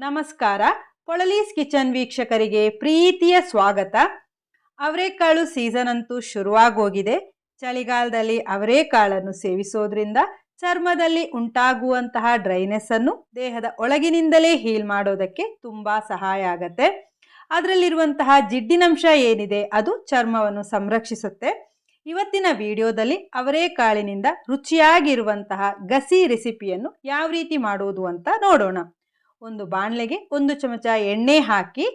ನಮಸ್ಕಾರ. ಪೊಳಲೀಸ್ ಕಿಚನ್ ವೀಕ್ಷಕರಿಗೆ ಪ್ರೀತಿಯ ಸ್ವಾಗತ. ಅವರೆಕಾಳು ಸೀಸನ್ ಅಂತೂ ಶುರುವಾಗೋಗಿದೆ. ಚಳಿಗಾಲದಲ್ಲಿ ಅವರೆಕಾಳನ್ನು ಸೇವಿಸೋದ್ರಿಂದ ಚರ್ಮದಲ್ಲಿ ಉಂಟಾಗುವಂತಹ ಡ್ರೈನೆಸ್ ಅನ್ನು ದೇಹದ ಒಳಗಿನಿಂದಲೇ ಹೀಲ್ ಮಾಡೋದಕ್ಕೆ ತುಂಬಾ ಸಹಾಯ ಆಗತ್ತೆ. ಅದರಲ್ಲಿರುವಂತಹ ಜಿಡ್ಡಿನಂಶ ಏನಿದೆ ಅದು ಚರ್ಮವನ್ನು ಸಂರಕ್ಷಿಸುತ್ತೆ. ಇವತ್ತಿನ ವಿಡಿಯೋದಲ್ಲಿ ಅವರೆಕಾಳಿನಿಂದ ರುಚಿಯಾಗಿರುವಂತಹ ಗಸಿ ರೆಸಿಪಿಯನ್ನು ಯಾವ ರೀತಿ ಮಾಡುವುದು ಅಂತ ನೋಡೋಣ. ಒಂದು ಬಾಣಲೆಗೆ ಒಂದು ಚಮಚ ಎಣ್ಣೆ ಹಾಕಿ,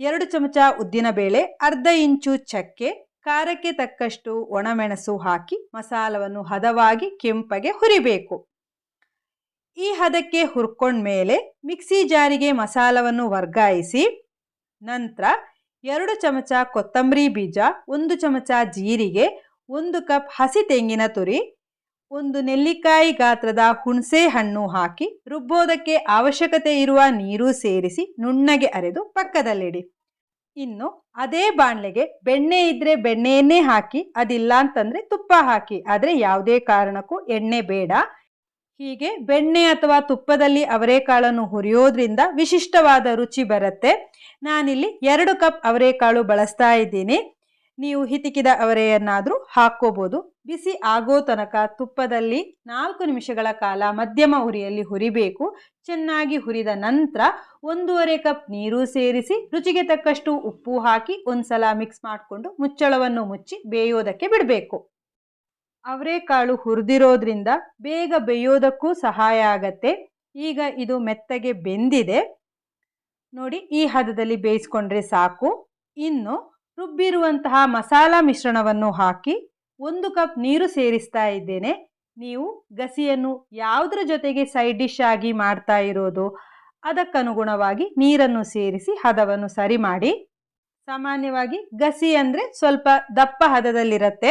ಎರಡು ಚಮಚ ಉದ್ದಿನಬೇಳೆ ಅರ್ಧ ಇಂಚು ಚಕ್ಕೆ, ಖಾರಕ್ಕೆ ತಕ್ಕಷ್ಟು ಒಣಮೆಣಸು ಹಾಕಿ ಮಸಾಲವನ್ನು ಹದವಾಗಿ ಕೆಂಪಗೆ ಹುರಿಬೇಕು. ಈ ಹದಕ್ಕೆ ಹುರ್ಕೊಂಡ್ಮೇಲೆ ಮಿಕ್ಸಿ ಜಾರಿಗೆ ಮಸಾಲವನ್ನು ವರ್ಗಾಯಿಸಿ, ನಂತರ ಎರಡು ಚಮಚ ಕೊತ್ತಂಬರಿ ಬೀಜ, ಒಂದು ಚಮಚ ಜೀರಿಗೆ, ಒಂದು ಕಪ್ ಹಸಿ ತೆಂಗಿನ ತುರಿ ಒಂದು ನೆಲ್ಲಿಕಾಯಿ ಗಾತ್ರದ ಹುಣಸೆ ಹಣ್ಣು ಹಾಕಿ ರುಬ್ಬೋದಕ್ಕೆ ಅವಶ್ಯಕತೆ ಇರುವ ನೀರು ಸೇರಿಸಿ ನುಣ್ಣಗೆ ಅರೆದು ಪಕ್ಕದಲ್ಲಿಡಿ. ಇನ್ನು ಅದೇ ಬಾಣಲೆಗೆ ಬೆಣ್ಣೆ ಇದ್ರೆ ಬೆಣ್ಣೆಯನ್ನೇ ಹಾಕಿ, ಅದಿಲ್ಲ ಅಂತಂದ್ರೆ ತುಪ್ಪ ಹಾಕಿ, ಆದರೆ ಯಾವುದೇ ಕಾರಣಕ್ಕೂ ಎಣ್ಣೆ ಬೇಡ. ಹೀಗೆ ಬೆಣ್ಣೆ ಅಥವಾ ತುಪ್ಪದಲ್ಲಿ ಅವರೆಕಾಳನ್ನು ಹುರಿಯೋದ್ರಿಂದ ವಿಶಿಷ್ಟವಾದ ರುಚಿ ಬರುತ್ತೆ. ನಾನಿಲ್ಲಿ ಎರಡು ಕಪ್ ಅವರೆಕಾಳು ಬಳಸ್ತಾ ಇದ್ದೀನಿ. ನೀವು ಹಿತಿಕಿದ ಅವರೆಯನ್ನಾದರೂ ಹಾಕ್ಕೋಬೋದು. ಬಿಸಿ ಆಗೋ ತನಕ ತುಪ್ಪದಲ್ಲಿ ನಾಲ್ಕು ನಿಮಿಷಗಳ ಕಾಲ ಮಧ್ಯಮ ಉರಿಯಲ್ಲಿ ಹುರಿಬೇಕು. ಚೆನ್ನಾಗಿ ಹುರಿದ ನಂತರ ಒಂದೂವರೆ ಕಪ್ ನೀರು ಸೇರಿಸಿ ರುಚಿಗೆ ತಕ್ಕಷ್ಟು ಉಪ್ಪು ಹಾಕಿ ಒಂದ್ಸಲ ಮಿಕ್ಸ್ ಮಾಡಿಕೊಂಡು ಮುಚ್ಚಳವನ್ನು ಮುಚ್ಚಿ ಬೇಯೋದಕ್ಕೆ ಬಿಡಬೇಕು. ಅವರೆಕಾಳು ಹುರಿದಿರೋದ್ರಿಂದ ಬೇಗ ಬೇಯೋದಕ್ಕೂ ಸಹಾಯ ಆಗತ್ತೆ. ಈಗ ಇದು ಮೆತ್ತಗೆ ಬೆಂದಿದೆ. ನೋಡಿ ಈ ಹದದಲ್ಲಿ ಬೇಯಿಸ್ಕೊಂಡ್ರೆ ಸಾಕು. ಇನ್ನು ರುಬ್ಬಿರುವಂತಹ ಮಸಾಲ ಮಿಶ್ರಣವನ್ನು ಹಾಕಿ ಒಂದು ಕಪ್ ನೀರು ಸೇರಿಸ್ತಾ ಇದ್ದೇನೆ. ನೀವು ಗಸಿಯನ್ನು ಯಾವುದರ ಜೊತೆಗೆ ಸೈಡ್ ಡಿಶ್ ಆಗಿ ಮಾಡ್ತಾ ಇರೋದು, ಅದಕ್ಕನುಗುಣವಾಗಿ ನೀರನ್ನು ಸೇರಿಸಿ ಹದವನ್ನು ಸರಿ ಮಾಡಿ. ಸಾಮಾನ್ಯವಾಗಿ ಗಸಿ ಅಂದರೆ ಸ್ವಲ್ಪ ದಪ್ಪ ಹದದಲ್ಲಿರುತ್ತೆ.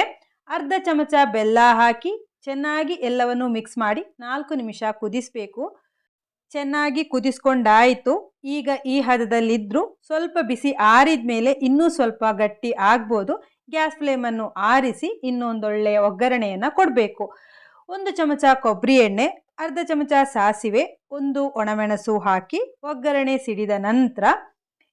ಅರ್ಧ ಚಮಚ ಬೆಲ್ಲ ಹಾಕಿ ಚೆನ್ನಾಗಿ ಎಲ್ಲವನ್ನು ಮಿಕ್ಸ್ ಮಾಡಿ ನಾಲ್ಕು ನಿಮಿಷ ಕುದಿಸ್ಬೇಕು. ಚೆನ್ನಾಗಿ ಕುದಿಸ್ಕೊಂಡಾಯಿತು. ಈಗ ಈ ಹದದಲ್ಲಿದ್ದರೂ ಸ್ವಲ್ಪ ಬಿಸಿ ಆರಿದ ಮೇಲೆ ಇನ್ನೂ ಸ್ವಲ್ಪ ಗಟ್ಟಿ ಆಗ್ಬೋದು. ಗ್ಯಾಸ್ ಫ್ಲೇಮನ್ನು ಆರಿಸಿ ಇನ್ನೊಂದೊಳ್ಳೆಯ ಒಗ್ಗರಣೆಯನ್ನು ಕೊಡಬೇಕು. ಒಂದು ಚಮಚ ಕೊಬ್ಬರಿ ಎಣ್ಣೆ, ಅರ್ಧ ಚಮಚ ಸಾಸಿವೆ, ಒಂದು ಒಣಮೆಣಸು ಹಾಕಿ ಒಗ್ಗರಣೆ ಸಿಡಿದ ನಂತರ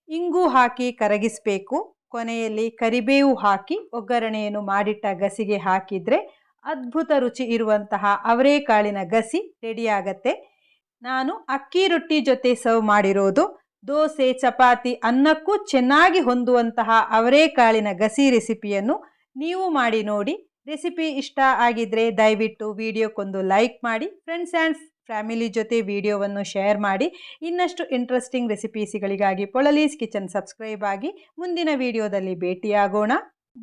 ಇಂಗು ಹಾಕಿ ಕರಗಿಸಬೇಕು. ಕೊನೆಯಲ್ಲಿ ಕರಿಬೇವು ಹಾಕಿ ಒಗ್ಗರಣೆಯನ್ನು ಮಾಡಿಟ್ಟ ಗಸಿಗೆ ಹಾಕಿದರೆ ಅದ್ಭುತ ರುಚಿ ಇರುವಂತಹ ಅವರೆಕಾಳಿನ ಗಸಿ ರೆಡಿಯಾಗತ್ತೆ. ನಾನು ಅಕ್ಕಿ ರೊಟ್ಟಿ ಜೊತೆ ಸರ್ವ್ ಮಾಡಿರೋದು ದೋಸೆ, ಚಪಾತಿ ಅನ್ನಕ್ಕೂ ಚೆನ್ನಾಗಿ ಹೊಂದುವಂತಹ ಅವರೇಕಾಳಿನ ಗಸಿ ರೆಸಿಪಿಯನ್ನು ನೀವು ಮಾಡಿ ನೋಡಿ. ರೆಸಿಪಿ ಇಷ್ಟ ಆಗಿದ್ರೆ ದಯವಿಟ್ಟು ವಿಡಿಯೋಕ್ಕೊಂದು ಲೈಕ್ ಮಾಡಿ ಫ್ರೆಂಡ್ಸ್ ಆ್ಯಂಡ್ ಫ್ಯಾಮಿಲಿ ಜೊತೆ ವಿಡಿಯೋವನ್ನು ಶೇರ್ ಮಾಡಿ. ಇನ್ನಷ್ಟು ಇಂಟ್ರೆಸ್ಟಿಂಗ್ ರೆಸಿಪೀಸ್ಗಳಿಗಾಗಿ ಪೊಳಲೀಸ್ ಕಿಚನ್ ಸಬ್ಸ್ಕ್ರೈಬ್ ಆಗಿ ಮುಂದಿನ ವಿಡಿಯೋದಲ್ಲಿ ಭೇಟಿಯಾಗೋಣ.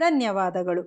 ಧನ್ಯವಾದಗಳು.